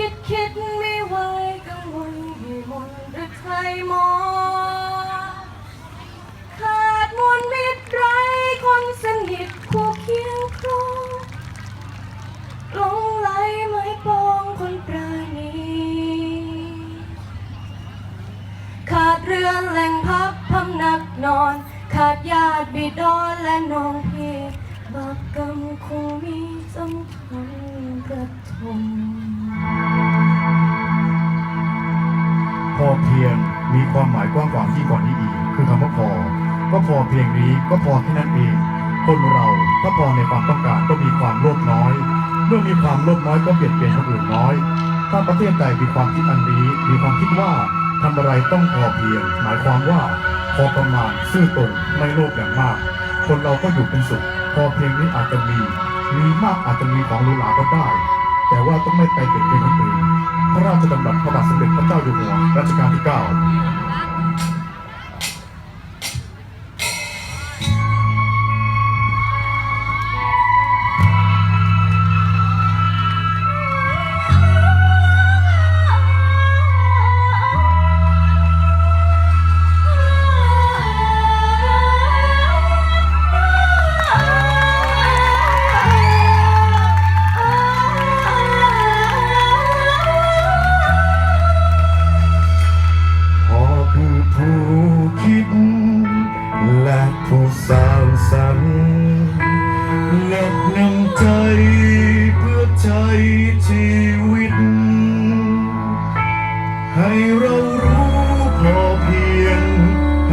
คิดคิดไม่ไหวกังวลให้มนต์หรือไทยมอขาดมวลมิตรไรคนสนิทคู่เคียงครองหลงไหลไม่ปองคนปราณีขาดเรือแหล่งพักพำนักนอน ขาดญาติบิดอนและน้องพี่บาปกรรมคงมีสำคัญกระทม พอเพียงมีความหมายกว้างขวางที่งกว่านี้อีก คือคำว่าพอ ก็พอเพียงนี้ก็พอแค่นั้นเอง คนเราถ้าพอในความต้องการก็มีความโลภน้อย เมื่อมีความโลภน้อยก็เปลี่ยนเปลี่ยนคนอื่นน้อย ถ้าประเทศใดมีความคิดอันนี้ มีความคิดว่าทำอะไรต้องพอเพียง หมายความว่า พอประมาณซื่อตรงไม่โลภอย่างมาก คนเราก็อยู่เป็นสุข พอเพียงนี้อาจจะมี มีมากอาจจะมีของหรูหราก็ได้ แต่ว่าต้องไม่ไปเปลี่ยนเบียนคนอื่นพระราชดำรัสพระบาทสมเด็จพระเจ้าอยู่หัวรัชกาลที่ 9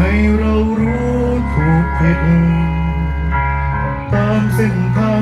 ให้เรารู้ถูกผิดตามเส้นทาง